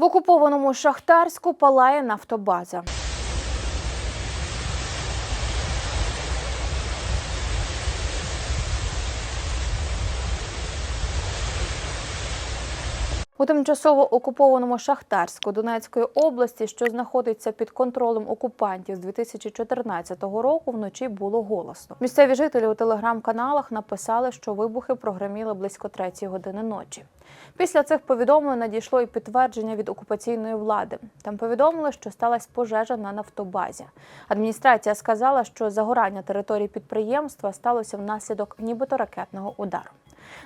В окупованому Шахтарську палає нафтобаза. У тимчасово окупованому Шахтарську Донецької області, що знаходиться під контролем окупантів з 2014 року, вночі було голосно. Місцеві жителі у телеграм-каналах написали, що вибухи прогреміли близько третьої години ночі. Після цих повідомлень надійшло і підтвердження від окупаційної влади. Там повідомили, що сталася пожежа на нафтобазі. Адміністрація сказала, що загорання території підприємства сталося внаслідок нібито ракетного удару.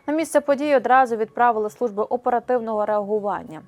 На місце події одразу відправили служби оперативного реагування.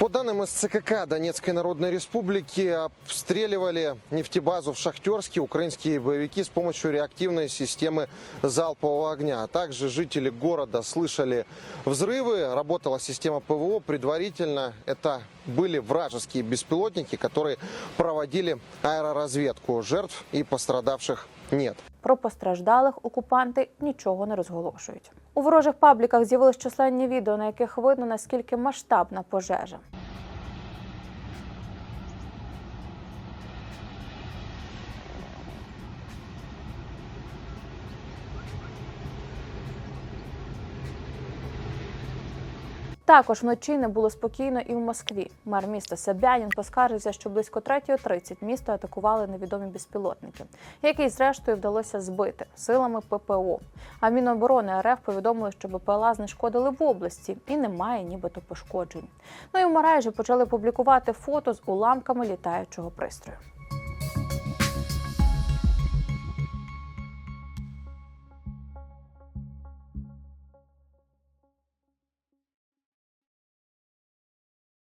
По данным из ЦКК Донецкой Народной Республики, обстреливали нефтебазу в Шахтерске украинские боевики с помощью реактивной системы залпового огня. А также жители города слышали взрывы, работала система ПВО. Предварительно это были вражеские беспилотники, которые проводили аэроразведку. Жертв и пострадавших нет. Про постраждалих окупанти нічого не розголошують. У ворожих пабліках з'явились численні відео, на яких видно наскільки масштабна пожежа. Також вночі не було спокійно і в Москві. Мер міста Собянін поскаржився, що близько 3.30 місто атакували невідомі безпілотники, які зрештою вдалося збити силами ППО. А Міноборони РФ повідомили, що БПЛА знешкодили в області і немає нібито пошкоджень. Ну і в мережі почали публікувати фото з уламками літаючого пристрою.